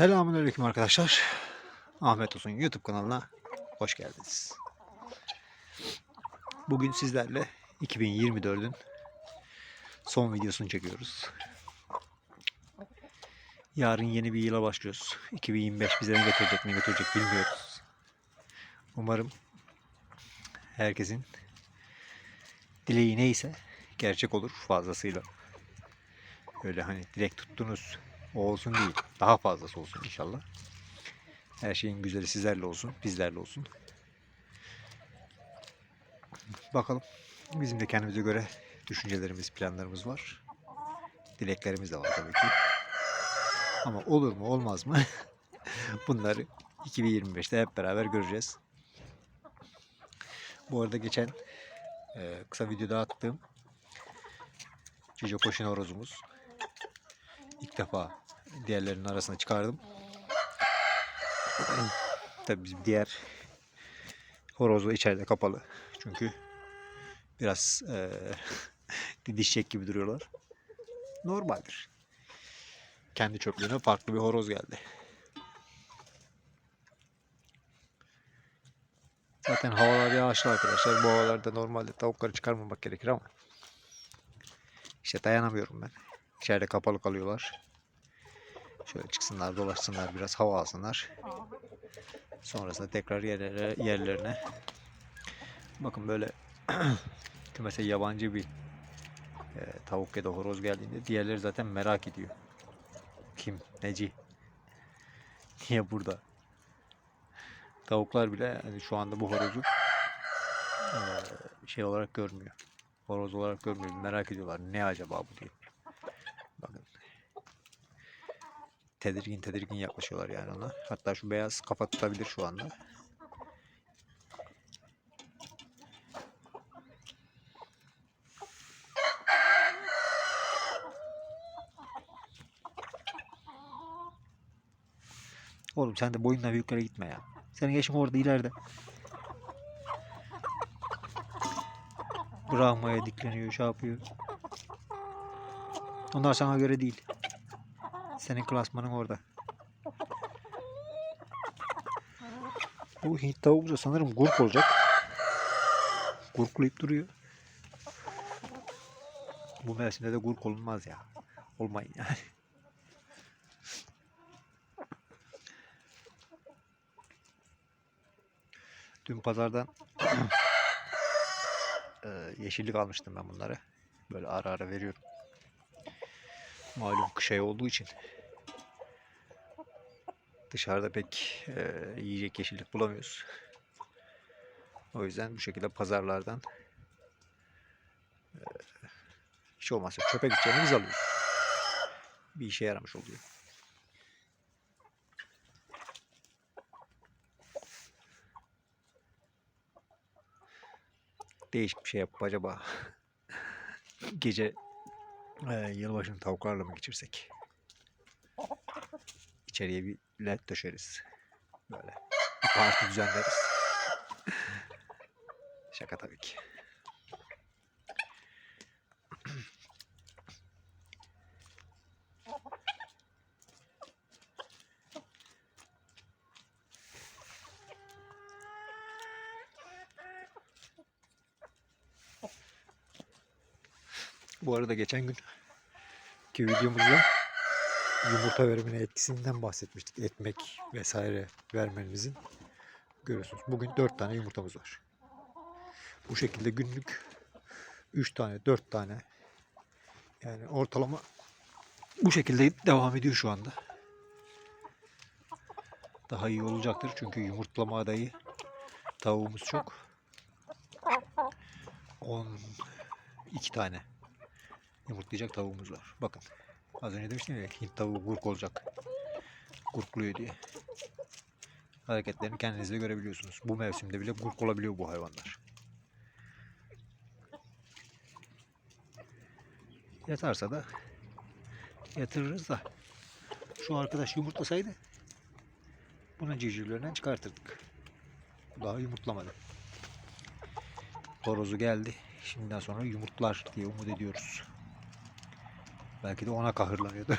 Selamünaleyküm arkadaşlar. Ahmet Uzun YouTube kanalına hoş geldiniz. Bugün sizlerle 2024'ün son videosunu çekiyoruz. Yarın yeni bir yıla başlıyoruz. 2025 bize ne getirecek ne götürecek bilmiyoruz. Umarım herkesin dileği neyse gerçek olur fazlasıyla. Öyle hani dilek tuttunuz o olsun değil. Daha fazlası olsun inşallah. Her şeyin güzeli sizlerle olsun, bizlerle olsun. Bakalım. Bizim de kendimize göre düşüncelerimiz, planlarımız var. Dileklerimiz de var tabii ki. Ama olur mu, olmaz mı? Bunları 2025'te hep beraber göreceğiz. Bu arada geçen e, kısa videoda attığım Cico Koşun horozumuz ilk defa diğerlerinin arasına çıkardım. Tabii bizim diğer horozla içeride kapalı. Çünkü biraz eee didişecek gibi duruyorlar. Normaldir. Kendi çöplüğüne farklı bir horoz geldi. Zaten havalar yağışlı arkadaşlar. Bu havalarda normalde tavukları çıkarmamak gerekir ama işte dayanamıyorum ben. İçeride kapalı kalıyorlar. Şöyle çıksınlar, dolaşsınlar, biraz hava alsınlar. Sonrasında tekrar yerlere, yerlerine. Bakın böyle kümese yabancı bir e, tavuk ya da horoz geldiğinde diğerleri zaten merak ediyor. Kim? Neci? Niye burada? Tavuklar bile hani şu anda bu horozu e, şey olarak görmüyor. Horoz olarak görmüyor. Merak ediyorlar. Ne acaba bu diye. Bakın. Tedirgin tedirgin yaklaşıyorlar yani ona. Hatta şu beyaz kafa tutabilir şu anda. Oğlum sen de boyunla büyüklere gitme ya. Senin yaşın orada ileride. Bırakmaya dikleniyor, şey yapıyor. Onlar sana göre değil. Senin klasmanın orada. Bu Hint tavuğu da sanırım gurk olacak. Gurklayıp duruyor. Bu mevsimde de gurk olunmaz ya. Olmayın yani. Dün pazardan eee, yeşillik almıştım ben bunları. Böyle ara ara veriyorum. Malum kış ayı olduğu için dışarıda pek eee, yiyecek yeşillik bulamıyoruz. O yüzden bu şekilde pazarlardan eee, hiç olmazsa çöpe gideceğini biz alıyoruz. Bir işe yaramış oluyor. Değişik bir şey yapıp acaba gece ee, yılbaşını tavuklarla mı geçirsek? İçeriye bir led döşeriz. Böyle bir parti düzenleriz. Şaka tabii ki. Bu arada geçen gün ki videomuzda yumurta verimine etkisinden bahsetmiştik. Ekmek vesaire vermenizin. Görüyorsunuz. Bugün 4 tane yumurtamız var. Bu şekilde günlük 3 tane, 4 tane yani ortalama bu şekilde devam ediyor şu anda. Daha iyi olacaktır çünkü yumurtlama adayı tavuğumuz çok. 12 tane yumurtlayacak tavuğumuz var. Bakın. Az önce demiştim ya Hint tavuğu gurk olacak. Gurkluyor diye. Hareketlerini kendiniz de görebiliyorsunuz. Bu mevsimde bile gurk olabiliyor bu hayvanlar. Yatarsa da yatırırız da şu arkadaş yumurtlasaydı buna civcivlerinden çıkartırdık. Daha yumurtlamadı. Horozu geldi. Şimdiden sonra yumurtlar diye umut ediyoruz. Belki de ona kahırlanıyordu.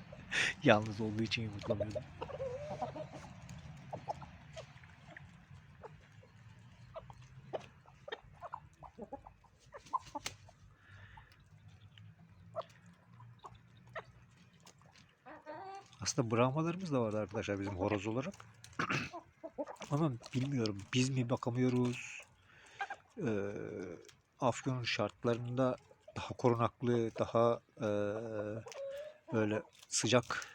Yalnız olduğu için yumurtlamıyordu. Aslında Brahmalarımız da vardı arkadaşlar bizim horoz olarak. Ama bilmiyorum biz mi bakamıyoruz? Ee, Afyon'un şartlarında daha korunaklı, daha eee, böyle sıcak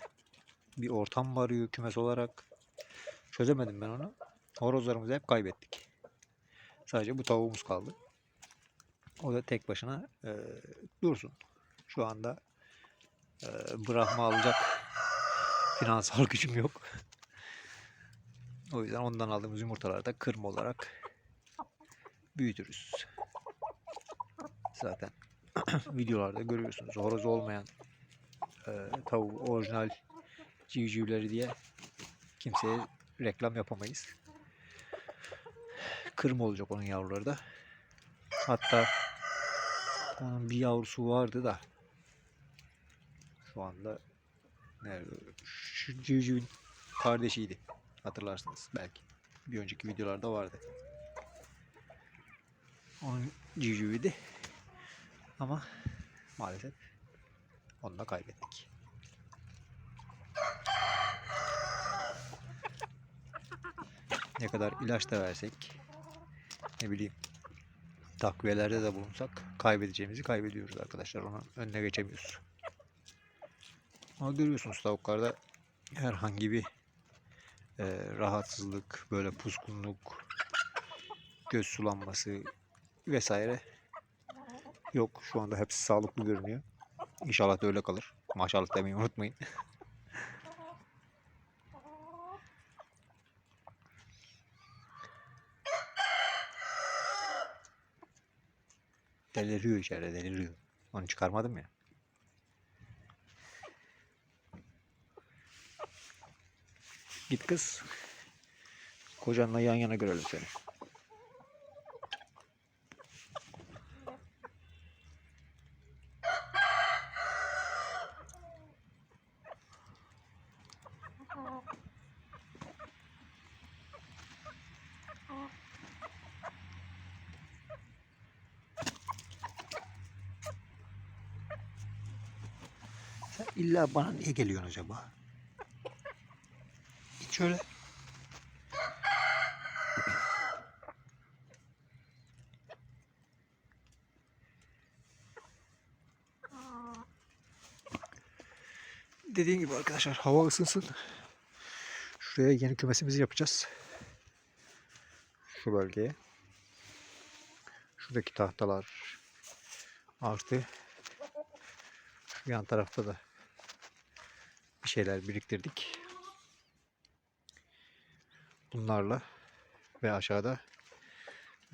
bir ortam var arıyor kümes olarak. Çözemedim ben onu. Horozlarımızı hep kaybettik. Sadece bu tavuğumuz kaldı. O da tek başına eee, dursun. Şu anda eee Brahma alacak finansal gücüm yok. O yüzden ondan aldığımız yumurtaları da kırma olarak büyütürüz. Zaten videolarda görüyorsunuz. Horoz olmayan e, tavuğu orijinal civcivleri diye kimseye reklam yapamayız. Kırma olacak onun yavruları da. Hatta onun bir yavrusu vardı da şu anda nerede? Şu civcivin kardeşiydi. Hatırlarsınız belki. Bir önceki videolarda vardı. Onun civciviydi. Ama maalesef onu da kaybettik. Ne kadar ilaç da versek, ne bileyim takviyelerde de bulunsak kaybedeceğimizi kaybediyoruz arkadaşlar. Onun önüne geçemiyoruz. Ama görüyorsunuz tavuklarda herhangi bir e, rahatsızlık, böyle puskunluk, göz sulanması vesaire yok. Şu anda hepsi sağlıklı görünüyor. İnşallah da öyle kalır. Maşallah demeyi unutmayın. deliriyor içeride deliriyor. Onu çıkarmadım ya. Git kız. Kocanla yan yana görelim seni. İlla bana niye geliyorsun acaba? Git şöyle. Dediğim gibi arkadaşlar hava ısınsın. Şuraya yeni kümesimizi yapacağız. Şu bölgeye. Şuradaki tahtalar artı şu yan tarafta da bir şeyler biriktirdik. Bunlarla ve aşağıda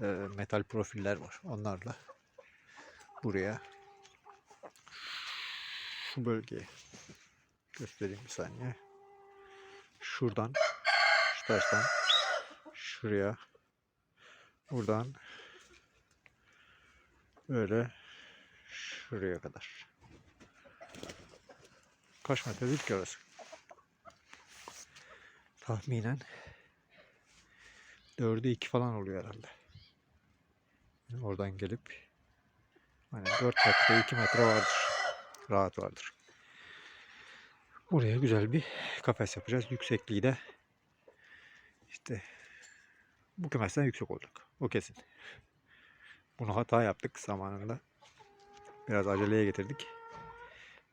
e, metal profiller var. Onlarla buraya şu bölgeye göstereyim bir saniye. Şuradan şu taştan şuraya buradan böyle şuraya kadar. Kaç metrelik ki orası? Tahminen 4'e 2 falan oluyor herhalde. Oradan gelip hani 4 metre 2 metre vardır. Rahat vardır. Buraya güzel bir kafes yapacağız. Yüksekliği de işte bu kümesten yüksek olacak. O kesin. Bunu hata yaptık zamanında. Biraz aceleye getirdik.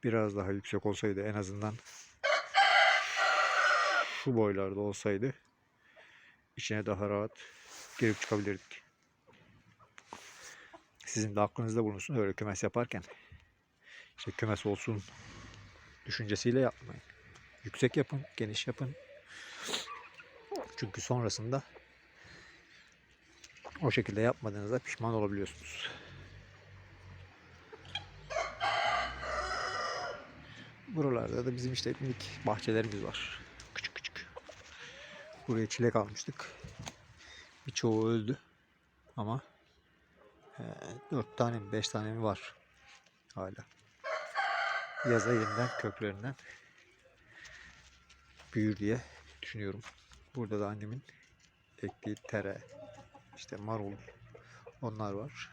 Biraz daha yüksek olsaydı en azından şu boylarda olsaydı içine daha rahat girip çıkabilirdik. Sizin de aklınızda bulunsun öyle kümes yaparken. İşte kümes olsun düşüncesiyle yapmayın. Yüksek yapın, geniş yapın. Çünkü sonrasında o şekilde yapmadığınızda pişman olabiliyorsunuz. Buralarda da bizim işte minik bahçelerimiz var. Küçük küçük. Buraya çilek almıştık. Birçoğu öldü. Ama e, 4 tane mi 5 tane mi var hala. Yaza yeniden köklerinden büyür diye düşünüyorum. Burada da annemin ektiği tere, işte marul, onlar var.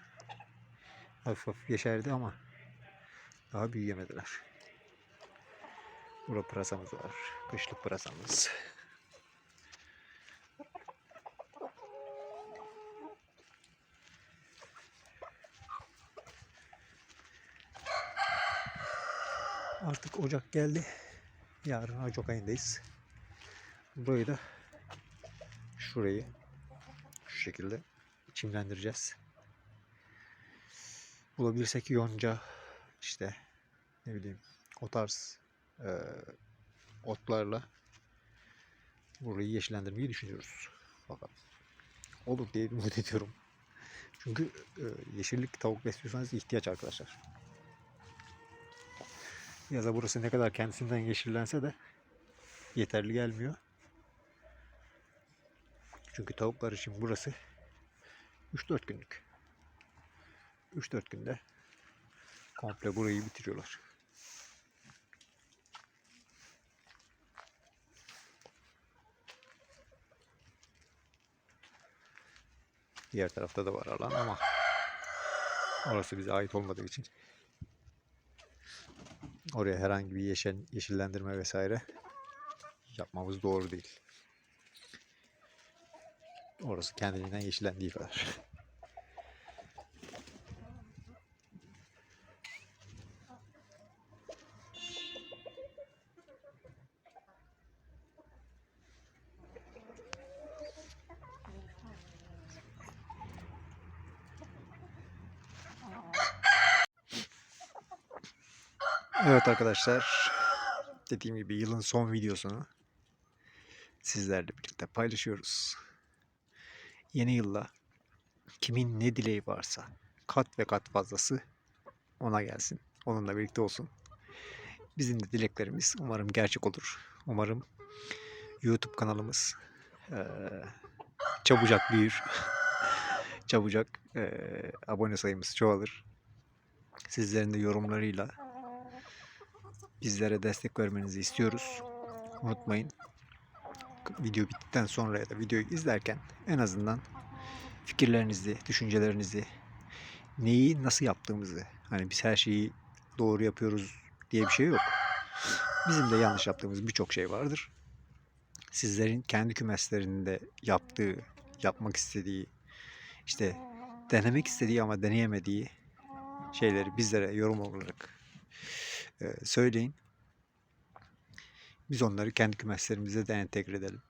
Hafif hafif yeşerdi ama daha büyüyemediler. Burada pırasamız var. Kışlık pırasamız. Artık Ocak geldi. Yarın Ocak ayındayız. Burayı da şurayı şu şekilde çimlendireceğiz. Bulabilirsek yonca işte ne bileyim o tarz eee, otlarla burayı yeşillendirmeyi düşünüyoruz. Bakalım. Olur diye umut ediyorum. Çünkü eee, yeşillik tavuk besliyorsanız ihtiyaç arkadaşlar. Yaza burası ne kadar kendisinden yeşillense de yeterli gelmiyor. Çünkü tavuklar için burası 3-4 günlük. 3-4 günde komple burayı bitiriyorlar. Diğer tarafta da var alan ama orası bize ait olmadığı için oraya herhangi bir yeşil, yeşillendirme vesaire yapmamız doğru değil. Orası kendiliğinden yeşillendiği kadar. Evet arkadaşlar. Dediğim gibi yılın son videosunu sizlerle birlikte paylaşıyoruz. Yeni yılda kimin ne dileği varsa kat ve kat fazlası ona gelsin. Onunla birlikte olsun. Bizim de dileklerimiz umarım gerçek olur. Umarım YouTube kanalımız eee, çabucak büyür. çabucak eee, abone sayımız çoğalır. Sizlerin de yorumlarıyla bizlere destek vermenizi istiyoruz. Unutmayın. Video bittikten sonra ya da videoyu izlerken en azından fikirlerinizi, düşüncelerinizi, neyi nasıl yaptığımızı, hani biz her şeyi doğru yapıyoruz diye bir şey yok. Bizim de yanlış yaptığımız birçok şey vardır. Sizlerin kendi kümeslerinde yaptığı, yapmak istediği, işte denemek istediği ama deneyemediği şeyleri bizlere yorum olarak söyleyin. Biz onları kendi kümeslerimize de entegre edelim.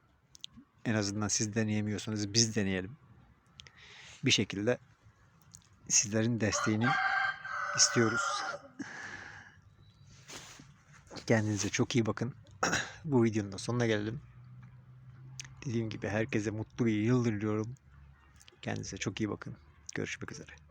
En azından siz deneyemiyorsanız biz deneyelim. Bir şekilde sizlerin desteğini istiyoruz. Kendinize çok iyi bakın. Bu videonun da sonuna geldim. Dediğim gibi herkese mutlu bir yıl diliyorum. Kendinize çok iyi bakın. Görüşmek üzere.